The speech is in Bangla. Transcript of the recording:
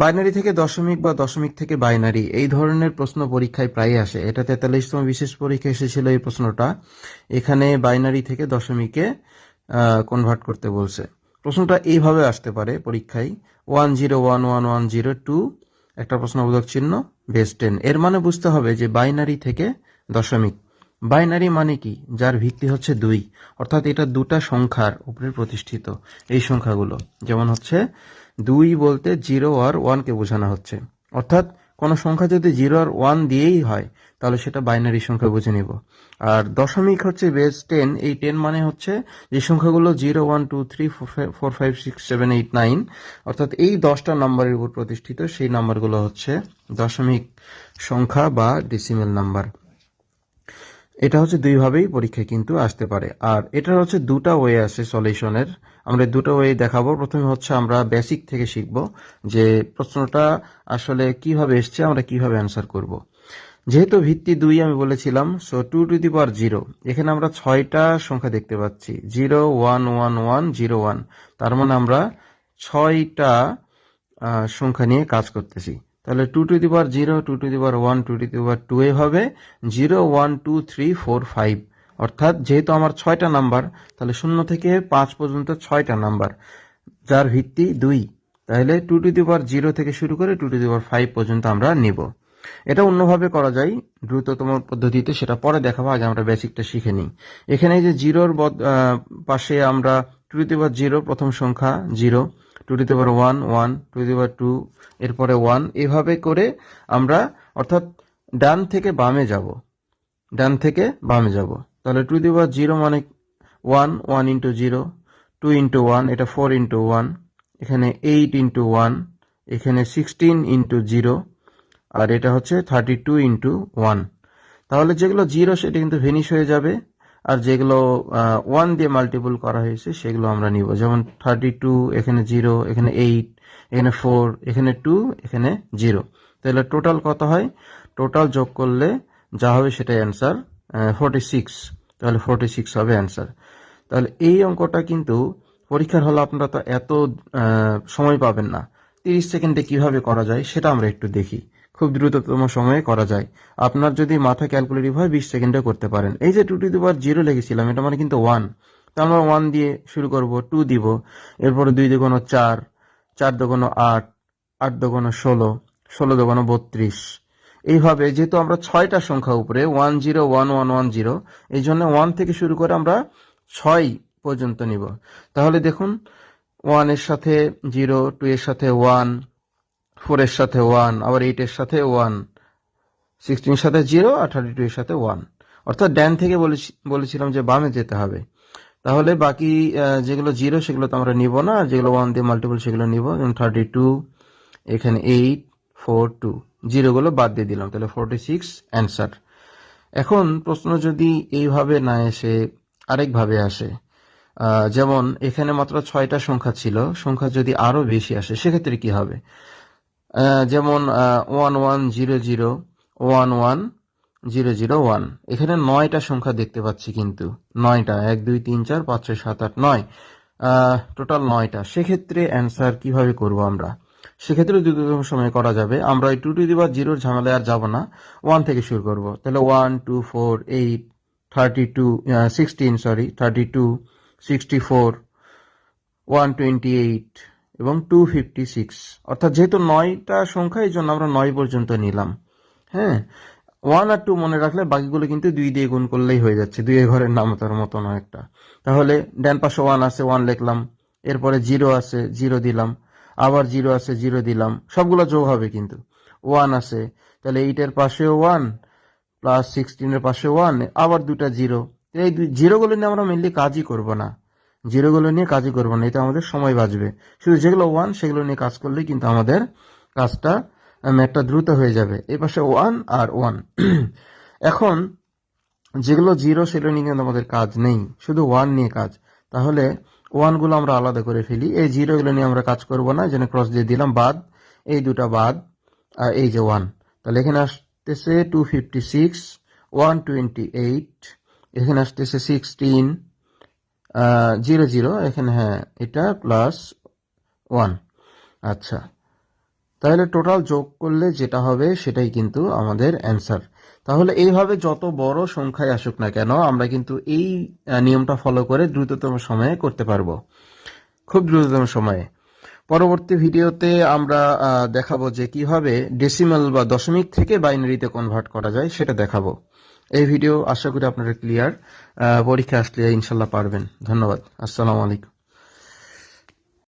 বাইনারি থেকে দশমিক বা দশমিক থেকে বাইনারি, এই ধরনের প্রশ্ন পরীক্ষায় প্রায় আসে। এটা তেতাল্লিশতম বিশেষ পরীক্ষা এসেছিল এই প্রশ্নটা। এখানে বাইনারি থেকে দশমিকে কনভার্ট করতে বলছে। প্রশ্নটা এইভাবে আসতে পারে পরীক্ষায়। One zero one one one zero two, একটা প্রশ্নবোধক চিহ্ন, বেস টেন। এর মানে বুঝতে হবে যে বাইনারি থেকে দশমিক। বাইনারি মানে কি? যার ভিত্তি হচ্ছে দুই। অর্থাৎ এটা দুটা সংখ্যার উপরে প্রতিষ্ঠিত। এই সংখ্যাগুলো, যেমন হচ্ছে দুই বলতে জিরো আর ওয়ানকে বোঝানো হচ্ছে। অর্থাৎ কোনো সংখ্যা যদি জিরো আর ওয়ান দিয়েই হয়, তাহলে সেটা বাইনারি সংখ্যা বুঝে নিব। আর দশমিক হচ্ছে বেস টেন এই টেন মানে হচ্ছে যে সংখ্যাগুলো zero one two three four five six seven eight nine অর্থাৎ এই দশটা নাম্বারের উপর প্রতিষ্ঠিত, সেই নাম্বারগুলো হচ্ছে দশমিক সংখ্যা বা ডিসিমেল নাম্বার এটা হচ্ছে দুইভাবেই পরীক্ষায় কিন্তু আসতে পারে। আর এটার হচ্ছে দুটা ওয়ে আছে সলিউশনের আমরা দুটো ওয়ে দেখাবো। প্রথমে হচ্ছে আমরা বেসিক থেকে শিখব যে প্রশ্নটা আসলে কীভাবে এসছে, আমরা কীভাবে অ্যান্সার করব। যেহেতু ভিত্তি দুই আমি বলেছিলাম so two to the power zero এখানে আমরা ছয়টা সংখ্যা দেখতে পাচ্ছি। Zero one one one zero one তার মানে আমরা ছয়টা সংখ্যা নিয়ে কাজ করতেছি। তাহলে two to the power zero two to the power one two to the power two এভাবে zero one two three four five অর্থাৎ যেহেতু আমার ছয়টা নাম্বার তাহলে শূন্য থেকে পাঁচ পর্যন্ত ছয়টা নাম্বার যার ভিত্তি দুই। তাহলে two to the power zero থেকে শুরু করে two to the power five পর্যন্ত আমরা নিব। এটা অন্যভাবে করা যায়, দ্রুততম পদ্ধতিতে সেটা পরে দেখাবো, আগে আমরা বেসিকটা শিখে নিই। এখানে যে জিরোর পাশে আমরা two to the power zero প্রথম সংখ্যা zero two to the power one one two the power two এরপরে ওয়ান এভাবে করে আমরা অর্থাৎ ডান থেকে বামে যাব। ডান থেকে বামে যাব। তাহলে টু দি পাওয়ার জিরো মানে one one into zero two into one এটা ফোর ইন্টু ওয়ান এখানে এইট ইন্টু ওয়ান এখানে সিক্সটিন ইন্টু জিরো আর এটা হচ্ছে থার্টি টু ইন্টু ওয়ান তাহলে যেগুলো জিরো সেটা কিন্তু ভেনিশ হয়ে যাবে। আর যেগুলো ওয়ান দিয়ে মাল্টিপল করা হয়েছে, সেগুলো আমরা নিব। যেমন থার্টি টু এখানে জিরো এখানে এইট এখানে ফোর এখানে টু এখানে জিরো তাহলে টোটাল কত হয়? টোটাল যোগ করলে যা হবে সেটাই অ্যান্সার ফোরটি সিক্স তাহলে ফোরটি সিক্স হবে অ্যান্সার তাহলে এই অঙ্কটা কিন্তু পরীক্ষার হলে আপনারা তো এত সময় পাবেন না। তিরিশ সেকেন্ডে কীভাবে করা যায় সেটা আমরা একটু দেখি। খুব দ্রুততম সময়ে করা যায়। আপনার যদি মাথা ক্যালকুলেটিভ হয়, বিশ সেকেন্ডে করতে পারেন। এই যে টু টু দুবার জিরো লেগেছিলাম এটা মানে কিন্তু ওয়ান তো আমরা ওয়ান দিয়ে শুরু করব টু দিব। এরপরে দুই দুগুণ চার চার দুগুণ আট আট দুগুণ ষোলো ষোলো দুগুণ বত্রিশ। এইভাবে যেহেতু আমরা ছয়টা সংখ্যা উপরে one zero one one one zero এই জন্য ওয়ান থেকে শুরু করে আমরা ছয় পর্যন্ত নিব। তাহলে দেখুন ওয়ানের সাথে জিরো টু এর সাথে ওয়ান ফোর এর সাথে ওয়ান, আবার এইট এর সাথে ওয়ান সিক্সটিন সাথে জিরো আর থার্টি টু এর সাথে ওয়ান। অর্থাৎ ড্যান থেকে বলেছি- বলেছিলাম যে বামে যেতে হবে। তাহলে বাকি যেগুলো জিরো, সেগুলো তো আমরা নিব না যেগুলো ওয়ান দিয়ে মাল্টিপল সেগুলো নিব। যেমন থার্টি টু, এখানে এইট, ফোর টু, জিরোগুলো বাদ দিয়ে দিলাম। তাহলে ফোরটি সিক্স, অ্যান্সার। এখন প্রশ্ন যদি এইভাবে না এসে আরেকভাবে আসে যেমন এখানে মাত্র ছয়টা সংখ্যা ছিল, সংখ্যা যদি আরও বেশি আসে, সেক্ষেত্রে কি হবে? যেমন one one zero zero one one zero zero one এখানে নয়টা সংখ্যা দেখতে পাচ্ছি কিন্তু। নয়টা, এক, দুই, তিন, চার, পাঁচ, ছয়, সাত, আট, নয়। টোটাল নয়টা। সেক্ষেত্রে অ্যান্সার কীভাবে করব আমরা? সেক্ষেত্রে দ্রুততম সময় করা যাবে। আমরা ওই টু টু দিবার জিরোর ঝামেলায় আর যাব না। ওয়ান থেকে শুরু করব। তাহলে one two four eight thirty two sixteen sorry thirty two sixty four one twenty eight এবং টু ফিফটি সিক্স অর্থাৎ যেহেতু নয়টা সংখ্যা এই জন্য আমরা নয় পর্যন্ত নিলাম। হ্যাঁ? ওয়ান আর টু মনে রাখলে বাকিগুলো কিন্তু দুই দিয়ে গুণ করলেই হয়ে যাচ্ছে। দুই ঘরের নাম তার মতো নয় একটা। তাহলে ডান পাশে ওয়ান আছে ওয়ান লিখলাম। এরপরে জিরো আছে জিরো দিলাম। আবার জিরো আছে জিরো দিলাম। সবগুলো যোগ হবে কিন্তু। ওয়ান আছে, তাহলে এইটের পাশে ওয়ান প্লাস সিক্সটিনের পাশে ওয়ান আবার দুটা জিরো এই দুই জিরোগুলো নিয়ে আমরা মেনলি কাজই করব না। জিরোগুলো নিয়ে কাজই করব না, এটা আমাদের সময় বাঁচবে। শুধু যেগুলো ওয়ান সেগুলো নিয়ে কাজ করলেই কিন্তু আমাদের কাজটা ম্যাথটা দ্রুত হয়ে যাবে। এই পাশে ওয়ান আর ওয়ান এখন, যেগুলো জিরো সেগুলো নিয়ে কিন্তু আমাদের কাজ নেই। শুধু ওয়ান নিয়ে কাজ। তাহলে ওয়ানগুলো আমরা আলাদা করে ফেলি। এই জিরোগুলো নিয়ে আমরা কাজ করব না, যেন ক্রস দিয়ে দিলাম বাদ। এই দুটা বাদ, আর এই যে ওয়ান তাহলে এখানে আসতেছে two fifty six one twenty eight এখানে আসতেছে সিক্সটিন জিরো জিরো, এখানে হ্যাঁ এটা প্লাস ওয়ান আচ্ছা তাহলে টোটাল যোগ করলে যেটা হবে সেটাই কিন্তু আমাদের অ্যান্সার তাহলে এইভাবে যত বড় সংখ্যায় আসুক না কেন, আমরা কিন্তু এই নিয়মটা ফলো করে দ্রুততম সময়ে করতে পারব। খুব দ্রুততম সময়ে। পরবর্তী ভিডিওতে আমরা দেখাবো যে কীভাবে ডেসিমাল বা দশমিক থেকে বাইনারিতে কনভার্ট করা যায়, সেটা দেখাবো। এই ভিডিও আশা করি আপনারা ক্লিয়ার পরীক্ষা আসলে ইনশাল্লাহ পারবেন। ধন্যবাদ। আসসালামু আলাইকুম।